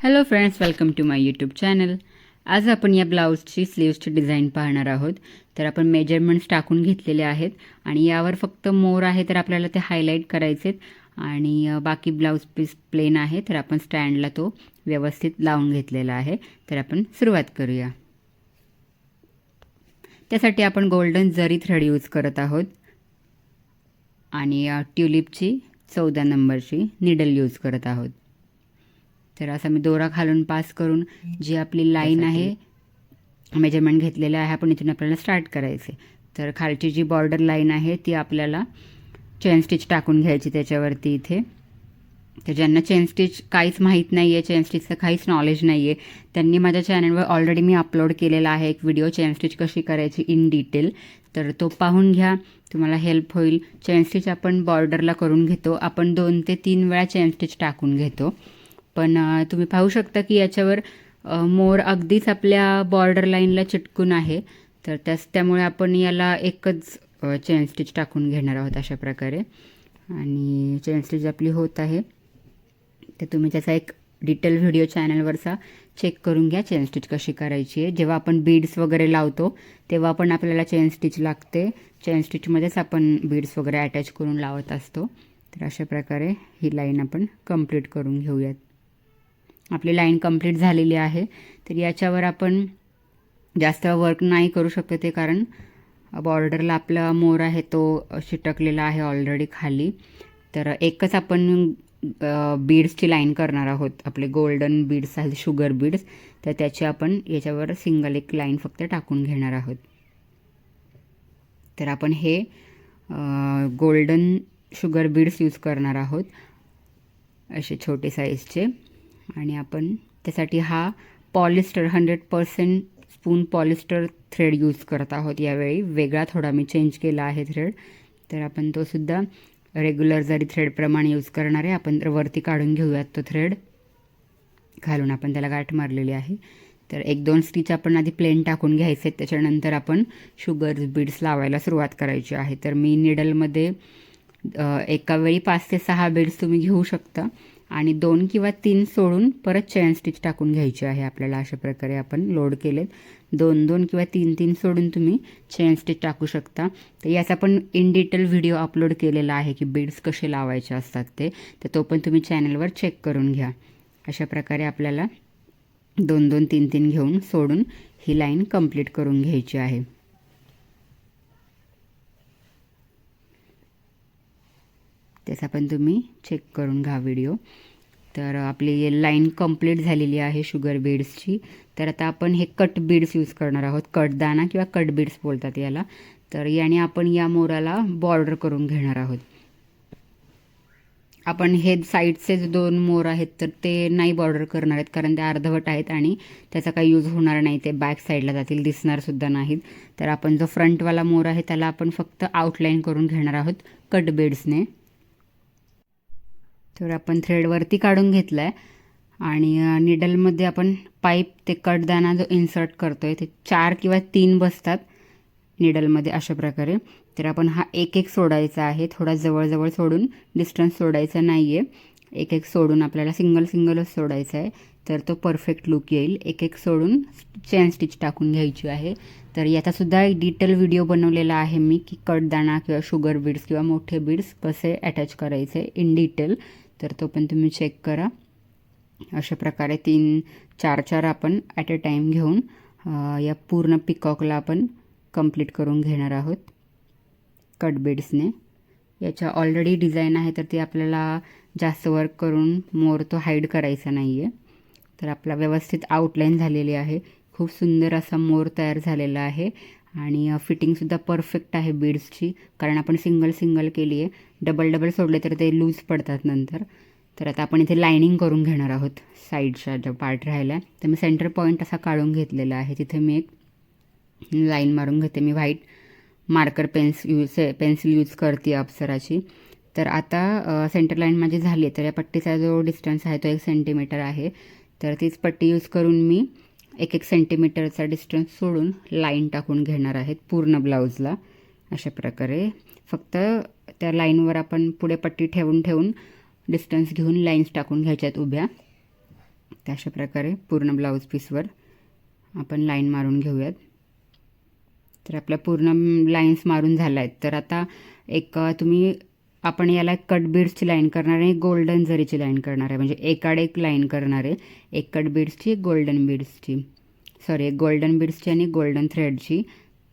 Hello friends welcome to my YouTube channel आज आपण या ब्लाऊजची स्लीव्सची डिझाईन पाहणार आहोत. तर आपण मेजरमेंट्स टाकून घेतलेले आहेत आणि यावर फक्त मोर आहे तर आपल्याला ते हायलाईट करायचेत. आणि बाकी ब्लाऊज पीस प्लेन आहे तर आपण स्टँडला तो व्यवस्थित लावून घेतलेला आहे. तर आपण सुरुवात करूया. त्यासाठी आपण गोल्डन जरी थ्रेड यूज करत आहोत. आणि ट्युलिपची चौदा नंबरची निडल यूज करत आहोत. तर असा मी दोरा खालून पास करून जी आपली लाईन आहे मेजरमेंट घेतलेलं आहे आपण इथून आपल्याला स्टार्ट करायचे तर खालची जी बॉर्डर लाईन आहे ती आपल्याला चेन स्टिच टाकून घ्यायची त्याच्यावरती इथे. तर ज्यांना चेन स्टिच काहीच माहीत नाही आहे चेन स्टिचचं काहीच नॉलेज नाही आहे त्यांनी माझ्या चॅनलवर ऑलरेडी मी अपलोड केलेला आहे एक व्हिडिओ चेन स्टिच कशी करायची इन डिटेल तर तो पाहून घ्या तुम्हाला हेल्प होईल. चेन स्टिच आपण बॉर्डरला करून घेतो. आपण दोन ते तीन वेळा चेन स्टिच टाकून घेतो. पण तुम्ही पाहू शकता की याच्यावर मोर अगदीच आपल्या बॉर्डर लाईनला चिटकून आहे. तर त्यास त्यामुळे आपण याला एकच चेन स्टिच टाकून घेणार आहोत अशा प्रकारे. आणि चेन स्टिच आपली होत आहे तर तुम्ही त्याचा एक डिटेल व्हिडिओ चॅनलवरचा चेक करून घ्या चेन स्टिच कशी करायची आहे. जेव्हा आपण बीड्स वगैरे लावतो तेव्हा पण आपल्याला चेन स्टिच लागते. चेन स्टिचमध्येच आपण बीड्स वगैरे अटॅच करून लावत असतो. तर अशा प्रकारे ही लाईन आपण कंप्लीट करून घेऊयात. आपली लाईन कंप्लीट झालेली आहे. तर याच्यावर आपण जास्त वर्क नाही करू शकतो ते कारण बॉर्डरला आपला मोर आहे तो चिटकलेला आहे ऑलरेडी खाली. तर एकच आपण बीड्सची लाईन करणार आहोत. आपले गोल्डन बीड्स आहेत शुगर बीड्स तर त्याची आपण याच्यावर सिंगल एक लाईन फक्त टाकून घेणार आहोत. तर आपण हे गोल्डन शुगर बीड्स यूज करणार आहोत. असे छोटे साईजचे आणि आपण त्यासाठी हा polyester hundred percent spun polyester thread use करत आहोत यावेळी. वेगळा थोडा मी चेंज केला आहे थ्रेड तर आपण तो सुद्धा रेग्युलर जरी थ्रेडप्रमाणे यूज करणार आहे आपण वरती काढून घेऊयात तो थ्रेड घालून आपण त्याला गाठ मारलेली आहे. तर एक दोन स्टिच आपण आधी प्लेन टाकून घ्यायचे आहेत. त्याच्यानंतर आपण शुगर बीड्स लावायला सुरुवात करायची आहे. तर मी निडलमध्ये एका वेळी पाच ते सहा बीड्स तुम्ही घेऊ शकता. आणि दोन किंवा तीन सोडून परत चैन स्टिच टाकून घ्यायची आहे आपल्याला अशा प्रकारे आपण लोड केलेत. दोन दोन किंवा तीन तीन सोडून तुम्ही चैन स्टिच टाकू शकता. तर याचा पण इन डिटेल व्हिडिओ अपलोड केलेला आहे की बीड्स कसे लावायचे असतात ते. तर तो पण तुम्ही चॅनलवर चेक करून घ्या. अशा प्रकारे आपल्याला दोन दोन तीन तीन घेऊन सोडून ही लाईन कंप्लीट करून घ्यायची आहे. त्याचा पण तुम्ही चेक करून घ्या व्हिडिओ तर आपली लाईन कंप्लीट झालेली आहे शुगर बीड्सची तर आता आपण हे कट बीड्स यूज करणार आहोत. कटदाना किंवा कट बीड्स बोलतात याला. तर याने आपण या मोराला बॉर्डर करून घेणार आहोत. आपण हे साईडचे जे दोन मोर आहेत तर ते नाही बॉर्डर करणार आहेत. कारण ते अर्धवट आहेत आणि त्याचा काही यूज होणार नाही. ते बॅक साईडला जातील दिसणारसुद्धा नाहीत. तर आपण जो फ्रंटवाला मोर आहे त्याला आपण फक्त आउटलाईन करून घेणार आहोत कट बीड्सने तर आपण थ्रेडवरती काढून घेतला आहे आणि निडलमध्ये आपण पाईप ते कटदाना जो इन्सर्ट करतो आहे ते चार किंवा तीन बसतात निडलमध्ये अशा प्रकारे. तर आपण हा एक एक सोडायचा आहे. थोडा जवळजवळ सोडून डिस्टन्स सोडायचा नाही आहे एक एक सोडून आपल्याला सिंगल सिंगलच सोडायचा आहे. तर तो परफेक्ट लुक येईल. एक एक सोडून चेन स्टिच टाकून घ्यायची आहे. तर याचासुद्धा एक डिटेल व्हिडिओ बनवलेला आहे मी की कडदाणा किंवा शुगर बीड्स किंवा मोठे बीड्स कसे अटॅच करायचे इन डिटेल तर तो पण तुम्ही चेक करा. अशा प्रकारे तीन चार चार आपण ॲट अ टाईम घेऊन या पूर्ण पिकॉकला आपण कंप्लीट करून घेणार आहोत. कट बेड्सने याच्या ऑलरेडी डिझाईन आहे तर ती आपल्याला जास्त वर्क करून मोर तो हाईड करायचा नाही आहे तर आपला व्यवस्थित आउटलाईन झालेली आहे. खूप सुंदर असा मोर तयार झालेला आहे. आणि फिटिंगसुद्धा परफेक्ट आहे बीड्सची कारण आपण सिंगल सिंगल केली आहे. डबल डबल सोडले तर ते लूज पडतात नंतर. तर आता आपण इथे लायनिंग करून घेणार आहोत साईडचा जो पार्ट राहिला आहे तर मी सेंटर पॉईंट असा काढून घेतलेला आहे. तिथे मी एक लाईन मारून घेते. मी white marker pens use pencil use करते अप्सराची. तर आता सेंटर लाईन माझी झाली आहे. तर या पट्टीचा जो डिस्टन्स आहे तो एक सेंटीमीटर आहे. तर तीच पट्टी यूज करून मी एक एक सेंटीमीटरचा डिस्टन्स सोडून लाईन टाकून घेणार आहेत पूर्ण ब्लाऊजला अशा प्रकारे. फक्त त्या लाईनवर आपण पुढे पट्टी ठेवून ठेवून डिस्टन्स घेऊन लाईन्स टाकून घ्यायच्यात उभ्या. तर अशा प्रकारे पूर्ण ब्लाऊज पीसवर आपण लाईन मारून घेऊयात. तर आपल्या पूर्ण लाईन्स मारून झाल्या आहेत तर आता एक तुम्ही आपण याला कट बीड्सची लाईन करणार आहे गोल्डन जरीची लाईन करणार आहे. म्हणजे एकाड एक लाईन करणार आहे. एक कट बीड्सची एक गोल्डन बीड्सची सॉरी एक गोल्डन बीड्सची आणि गोल्डन थ्रेडची.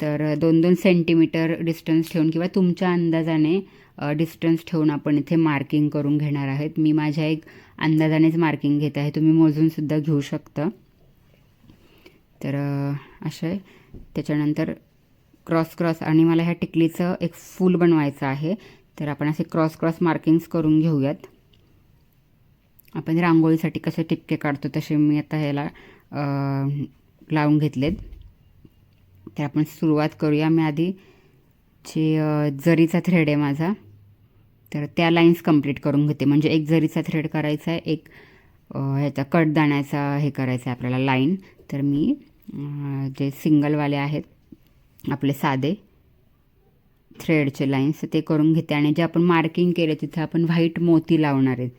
तर दोन दोन सेंटीमीटर डिस्टन्स ठेवून किंवा तुमच्या अंदाजाने डिस्टन्स ठेवून आपण इथे मार्किंग करून घेणार आहेत. मी माझ्या एक अंदाजानेच मार्किंग घेत आहे. तुम्ही मोजूनसुद्धा घेऊ शकता. तर असं आहे. त्याच्यानंतर क्रॉस क्रॉस आणि मला ह्या टिकलीचं एक फूल बनवायचं आहे. तर आपण असे क्रॉस क्रॉस मार्किंग्स करून घेऊयात. आपण रांगोळीसाठी कसे टिपके काढतो तसे मी आता ह्याला लावून घेतलेत. तर आपण सुरुवात करूया. मी आधी जे जरीचा थ्रेड आहे माझा तर त्या लाईन्स कंप्लीट करून घेते. म्हणजे एक जरीचा थ्रेड करायचा आहे एक ह्याचा कडदाण्याचा हे करायचं आहे आपल्याला लाईन तर मी जे सिंगलवाले आहेत आपले साधे थ्रेडचे लाईन्स ते करून घेते. आणि जे आपण मार्किंग केले तिथे आपण व्हाईट मोती लावणार आहेत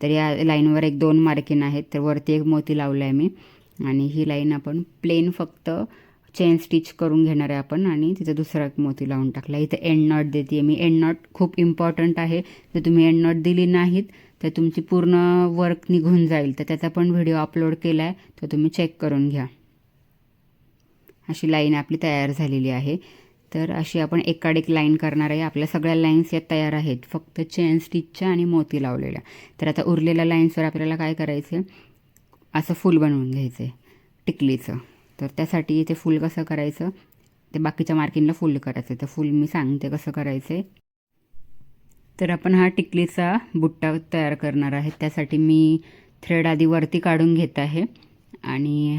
तर या लाईनवर एक दोन मार्किंग आहेत तर वरती एक मोती लावलं आहे मी. आणि ही लाईन आपण प्लेन फक्त चेन स्टिच करून घेणार आहे आपण. आणि तिथे दुसरा एक मोती लावून टाकला इथे एंड नॉट देते मी. एंड नॉट खूप इम्पॉर्टंट आहे. जर तुम्ही एंड नॉट दिली नाहीत तर तुमची पूर्ण वर्क निघून जाईल. तर त्याचा पण व्हिडिओ अपलोड केला आहे तर तुम्ही चेक करून घ्या. अशी लाईन आपली तयार झालेली आहे. तर अशी आपण एकाड एक लाईन करणार आहे. आपल्या सगळ्या लाईन्स या तयार आहेत. फक्त चेन स्टिचच्या आणि मोती लावलेल्या. तर आता उरलेल्या लाईन्सवर आपल्याला काय करायचं आहे असं फूल बनवून घ्यायचं आहे टिकलीचं. तर त्यासाठी ते फूल कसं करायचं? ते बाकीच्या मार्किंगला फुल करायचं तर फुल मी सांगते कसं करायचं आहे तर आपण हा टिकलीचा बुट्टा तयार करणार आहे. त्यासाठी मी थ्रेड आधी वरती काढून घेत आहे. आणि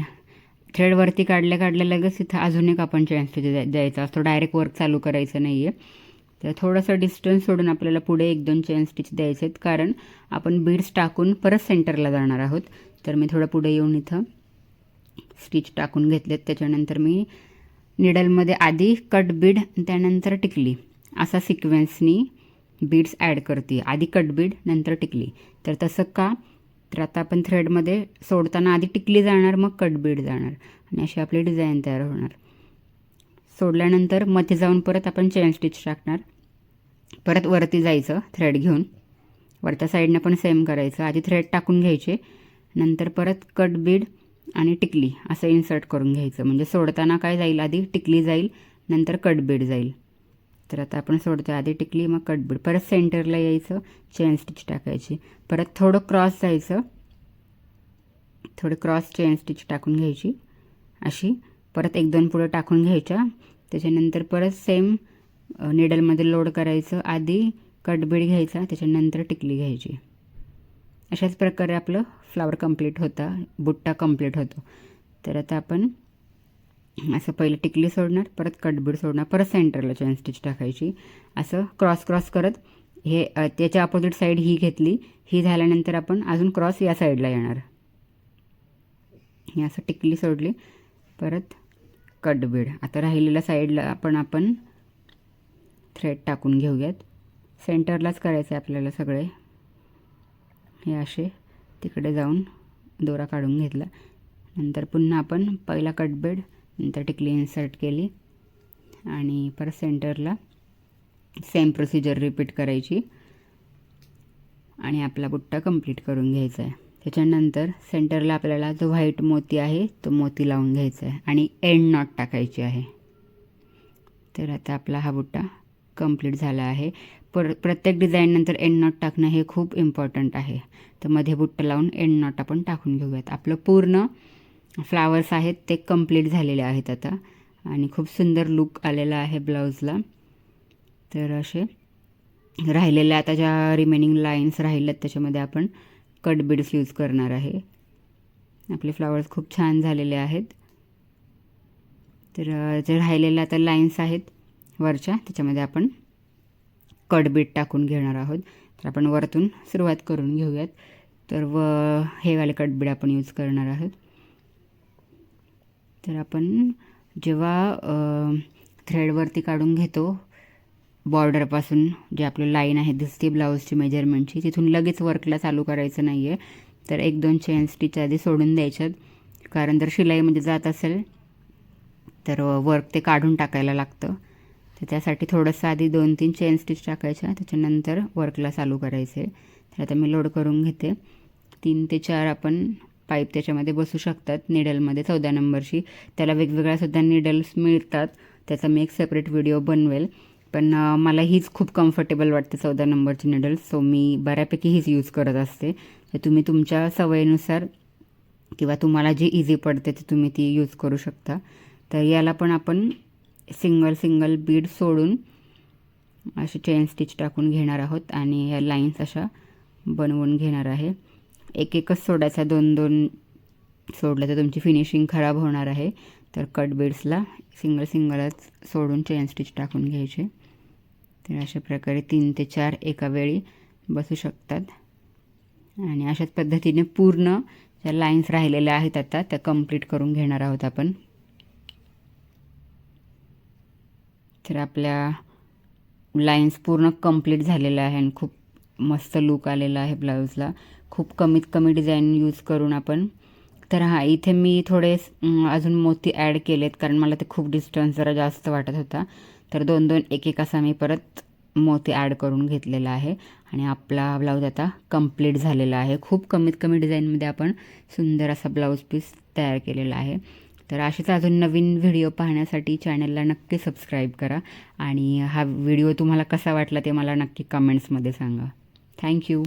थ्रेडवरती काढल्या काढल्या लगेच इथं अजून एक आपण चेन स्टिच द्या द्यायचा असतो. डायरेक्ट वर्क चालू करायचं नाही आहे तर थोडंसं डिस्टन्स सोडून आपल्याला पुढे एक दोन चेन स्टिच द्यायचे आहेत. कारण आपण बीड्स टाकून परत सेंटरला जाणार आहोत. तर मी थोडं पुढे येऊन इथं स्टिच टाकून घेतलेत. त्याच्यानंतर मी निडलमध्ये आधी कट बीड त्यानंतर टिकली. असा सिक्वेन्सनी बीड्स ॲड करते. आधी कट बीड नंतर टिकली. तर तसं का तर आता आपण थ्रेडमध्ये सोडताना आधी टिकली जाणार मग कट बीड जाणार आणि अशी आपली डिझाईन तयार होणार. सोडल्यानंतरमध्ये जाऊन परत आपण चेन स्टिच टाकणार. परत वरती जायचं थ्रेड घेऊन. वरच्या साईडनं पण सेम करायचं. आधी थ्रेड टाकून घ्यायचे. नंतर परत कट बीड आणि टिकली असं इन्सर्ट करून घ्यायचं. म्हणजे सोडताना काय जाईल? आधी टिकली जाईल नंतर कट बीड जाईल. तर आता आपण सोडतो आधी टिकली मग कटबीड परत सेंटरला यायचं चेन स्टिच टाकायची. परत थोडं क्रॉस जायचं थोडं क्रॉस चेन स्टिच टाकून घ्यायची अशी. परत एक दोन पुढं टाकून घ्यायच्या. त्याच्यानंतर परत सेम निडलमध्ये लोड करायचं. आधी कटबीड घ्यायचा त्याच्यानंतर टिकली घ्यायची. अशाच प्रकारे आपलं फ्लावर कंप्लीट होता बुट्टा कंप्लीट होतो. तर आता आपण असं पहिलं टिकली सोडणार परत कटबीड सोडणार परत सेंटरला चैन स्टिच टाकायची. असं क्रॉस क्रॉस करत हे त्याच्या अपोजिट साईड ही घेतली. ही झाल्यानंतर आपण अजून क्रॉस या साईडला येणार. हे असं टिकली सोडली. परत कटबीड. आता राहिलेल्या साईडला आपण आपण थ्रेड टाकून घेऊयात. सेंटरलाच करायचं आहे आपल्याला सगळे. हे असे तिकडे जाऊन दोरा काढून घेतला. नंतर पुन्हा आपण पहिला कटबेड नंतर टिकली इन्सर्ट केली. आणि परत सेंटरला सेम प्रोसिजर रिपीट करायची. आणि आपला बुट्टा कंप्लीट करून घ्यायचा आहे. त्याच्यानंतर सेंटरला आपल्याला जो व्हाईट मोती आहे तो मोती लावून घ्यायचा आहे. आणि एंड नॉट टाकायची आहे. तर आता आपला हा बुट्टा कंप्लीट झाला आहे. पर प्रत्येक डिझाईननंतर एंड नॉट टाकणं हे खूप इम्पॉर्टंट आहे. तर मध्ये बुट्टा लावून एंड नॉट आपण टाकून घेऊयात. आपलं पूर्ण फ्लावर्स आहेत ते कंप्लीट झालेले आहेत आता. आणि खूप सुंदर लुक आलेला आहे ब्लाऊजला. तर असे राहिलेल्या आता ज्या रिमेनिंग लाईन्स राहिल्यात त्याच्यामध्ये आपण कट बीड्स यूज करणार आहे. आपले फ्लावर्स खूप छान झालेले आहेत. तर जे राहिलेल्या आता लाईन्स आहेत वरच्या त्याच्यामध्ये आपण कडबीट टाकून घेणार आहोत. तर आपण वरतून सुरुवात करून घेऊयात. तर व हे वाले कडबीड आपण यूज करणार आहोत. तर आपण जेव्हा थ्रेडवरती काढून घेतो बॉर्डरपासून जे आपलं लाईन आहे दिसते ब्लाऊजची मेजरमेंटची तिथून लगेच वर्कला चालू करायचं नाही आहे तर एक दोन चेन स्टिच आधी सोडून द्यायच्यात. कारण जर शिलाईमध्ये जात असेल तर वर्क ते काढून टाकायला लागतं. तर त्यासाठी थोडंसं आधी दोन तीन चेन स्टिच टाकायच्या त्याच्यानंतर वर्कला चालू करायचे तर आता मी लोड करून घेते. तीन ते चार आपण पाईप त्याच्यामध्ये बसू शकतात निडलमध्ये चौदा नंबरशी त्याला वेगवेगळ्या सुद्धा निडल्स मिळतात. त्याचा मी एक सेपरेट व्हिडिओ बनवेल. पण मला हीच खूप कम्फर्टेबल वाटते चौदा नंबरची निडल्स सो मी बऱ्यापैकी हीच यूज करत असते. तर तुम्ही तुमच्या सवयीनुसार किंवा तुम्हाला जी इझी पडते ती तुम्ही ती यूज करू शकता. तर याला पण आपण सिंगल सिंगल बीड सोडून असे चेन स्टिच टाकून घेणार आहोत. आणि या लाईन्स अशा बनवून घेणार आहे. एक एकच सोडायचा दोन दोन सोडलं तर तुमची फिनिशिंग खराब होणार आहे. तर कट बीड्सला सिंगल सिंगलच सोडून चेन स्टिच टाकून घ्यायचे. तर अशा प्रकारे तीन ते चार एका वेळी बसू शकतात. आणि अशाच पद्धतीने पूर्ण ज्या लाईन्स राहिलेल्या आहेत आता त्या कंप्लीट करून घेणार आहोत आपण. तर आपल्या लाईन्स पूर्ण कंप्लीट झालेल्या आहे आणि खूप मस्त लुक आलेला आहे ब्लाऊजला खूप कमीत कमी डिझाईन यूज करून आपण. तर हां इथे मी थोडे अजून मोती ॲड केलेत कारण मला ते खूप डिस्टन्स जरा जास्त वाटत होता. तर दोन दोन एक एक असा मी परत मोती ॲड करून घेतलेला आहे. आणि आपला ब्लाऊज आता कंप्लीट झालेला आहे. खूप कमीत कमी डिझाईनमध्ये आपण सुंदर असा ब्लाऊज पीस तयार केलेला आहे. तर असेच अजून नवीन व्हिडिओ पाहण्यासाठी चॅनलला नक्की सबस्क्राईब करा. आणि हा व्हिडिओ तुम्हाला कसा वाटला ते मला नक्की कमेंट्समध्ये सांगा. थँक्यू